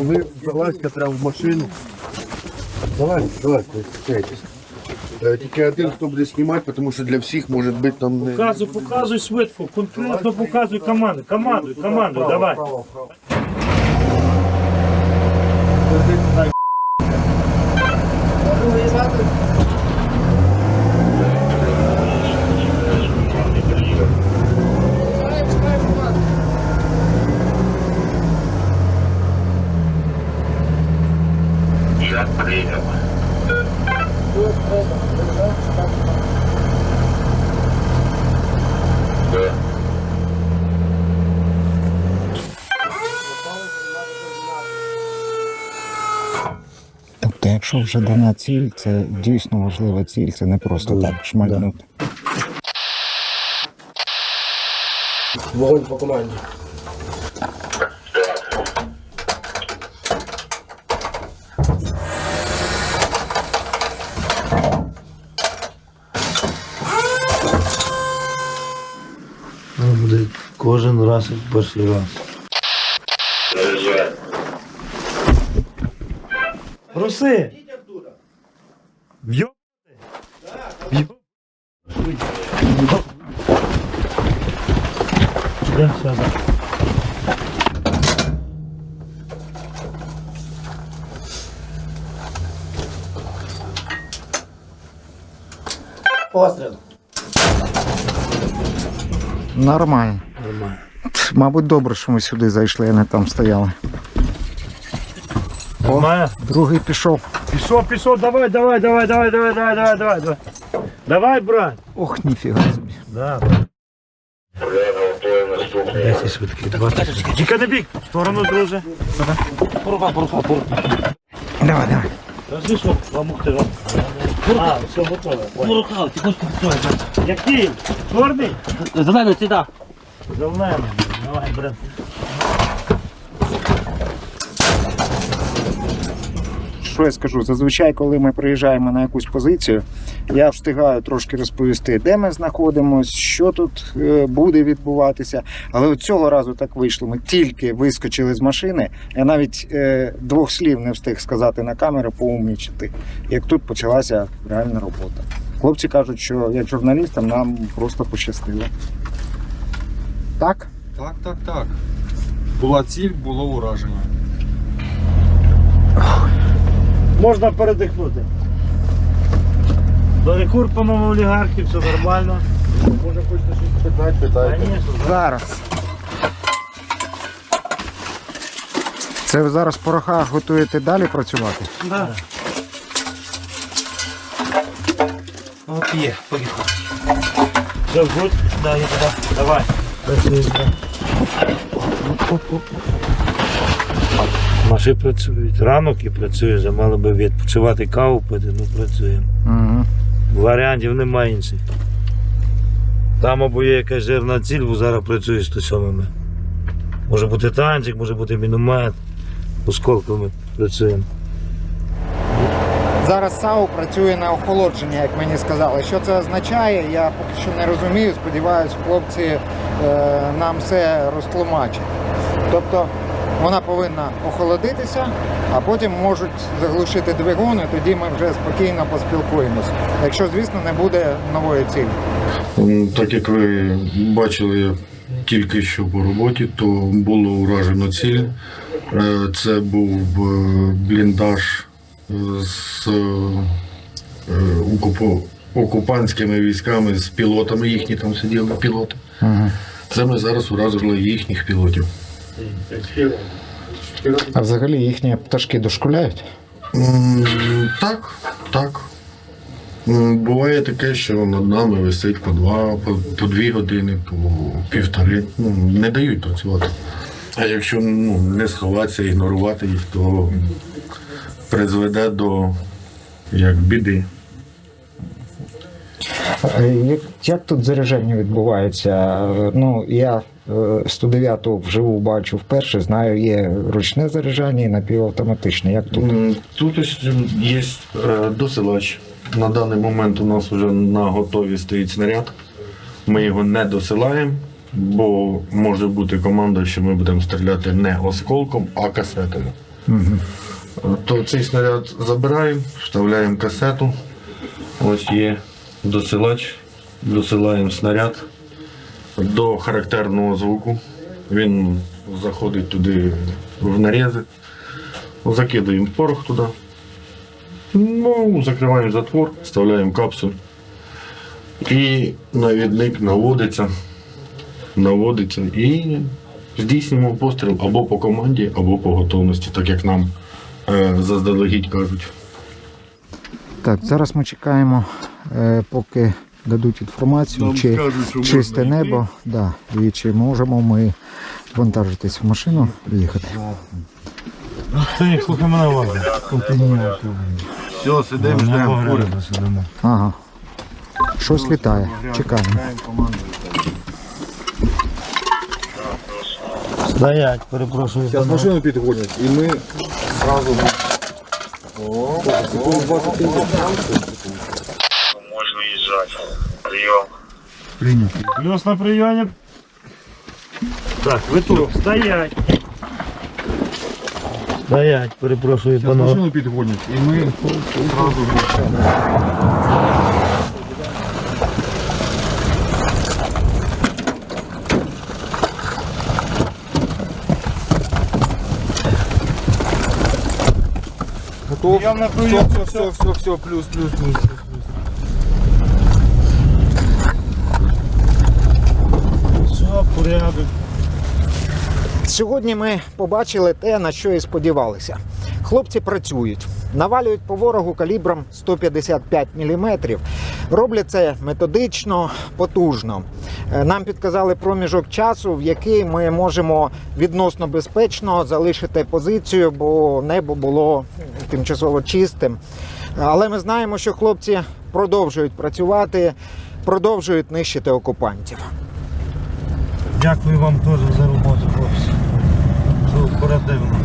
Ви залазьте прямо в машину. Залазьте, залазьте, не стесняйтесь. Е, Тільки один, хто буде знімати, тому що для всіх може бути там не... Показуй, показуй швидко, конкретно показуй команду. Команду, команду, давай. Я принял. Да. Тобто, якщо вже дана ціль, це дійсно важлива ціль, це не просто так шмальнути. Вогонь по команді. Буде кожен раз як перший раз. Руси! В'йо! В'йо! Йдемо сюди. Постріл. Нормально. Нормально. Мабуть, добре, що ми сюди зайшли, а не там стояли. Нормально? Другий пішов. Пішов, пішов, давай, давай, давай, давай, давай, давай, давай, давай, давай. Давай, брат. Ох, ніфіга собі. Да, готове. 10 швидких, 20 швидких. Тільки не бік, в сторону, друже. Давай, давай. Кажи, що помогти вам. А, все готове. Мурухав, ти хочеш попробувати? Який? Чорний? Зелений, ти да. Зелений. Давай, брат. Що я скажу? Зазвичай, коли ми приїжджаємо на якусь позицію, я встигаю трошки розповісти, де ми знаходимося, що тут е, буде відбуватися. Але от цього разу так вийшло. Ми тільки вискочили з машини. Я навіть е, двох слів не встиг сказати на камеру, поумнічити. Як тут почалася реальна робота. Хлопці кажуть, що як журналістам нам просто пощастило. Так? Так, так, так. Була ціль, було ураження. Можна передихнути. Перекур, по-моєму, олігархів, все нормально. Може хочете щось питати, питайте. Конечно, Зараз. Це ви зараз в порохах готуєте далі працювати? да. Є, поїхав. Good? Да, я туди. Давай. Наші працюють. Ранок і працює, мали би відпочивати каву пити, ну працюємо. Угу. Варіантів немає інших. Там або є якась жирна ціль, бо зараз працює 107 Може бути танчик, може бути міномет. Осколками працюємо. Зараз САУ працює на охолодження, як мені сказали. Що це означає, я поки що не розумію. Сподіваюсь, хлопці е, нам все розтлумачать. Тобто вона повинна охолодитися, а потім можуть заглушити двигун, і тоді ми вже спокійно поспілкуємося. Якщо, звісно, не буде нової цілі. Так як ви бачили тільки що по роботі, то було уражено ціль. Е, Це був е, бліндаж з е, окупантськими військами, з пілотами їхні там сиділи пілоти. Угу. Це ми зараз уразили їхніх пілотів. А взагалі їхні пташки дошкуляють? Так, так. Буває таке, що над нами висить по два, по, по дві години, по півтори. Ну, не дають працювати. А якщо ну, не сховатися, ігнорувати їх, то призведе до як біди. Е, Як, як тут заряджання відбувається? Е, Ну, я е, 109-ту вживу бачу вперше, знаю, є ручне заряджання і напівавтоматичне. Як тут? Тут є е, досилач. На даний момент у нас вже на готові стоїть снаряд. Ми його не досилаємо. бо може бути команда, що ми будемо стріляти не осколком, а касетами. То цей снаряд забираємо, вставляємо касету. Ось є досилач, досилаємо снаряд до характерного звуку. Він заходить туди в нарізи, закидаємо порох туди. Ну, закриваємо затвор, вставляємо капсуль. І навідник наводиться, наводиться і здійснюємо постріл або по команді, або по готовності, так як нам заздалегідь кажуть. Так, зараз ми чекаємо, е, поки дадуть інформацію, чи чисте небо. Да, і чи можемо ми вантажитись в машину і їхати. Та слухай мене уважно. Все, сидимо, ждемо. сидимо. Ага. Щось літає. Чекаємо. Стоять, перепрошую. Зараз машину підгонять, і ми зразу. О, секунд 20 Можно езжать. Прием. Плюс на прийомі. Так, ви тут. Стоять. Стоять, перепрошую, Зараз панове. машину підгонять, і ми зразу Готов? Я на Все, все, все, все, все, плюс, плюс, плюс. Все, порядок. Сьогодні ми побачили те, на що і сподівалися. Хлопці працюють, навалюють по ворогу калібром 155 мм. Роблять це методично, потужно. Е, Нам підказали проміжок часу, в який ми можемо відносно безпечно залишити позицію, бо небо було тимчасово чистим. Але ми знаємо, що хлопці продовжують працювати, продовжують нищити окупантів. Дякую вам теж за роботу, хлопці. Оперативно.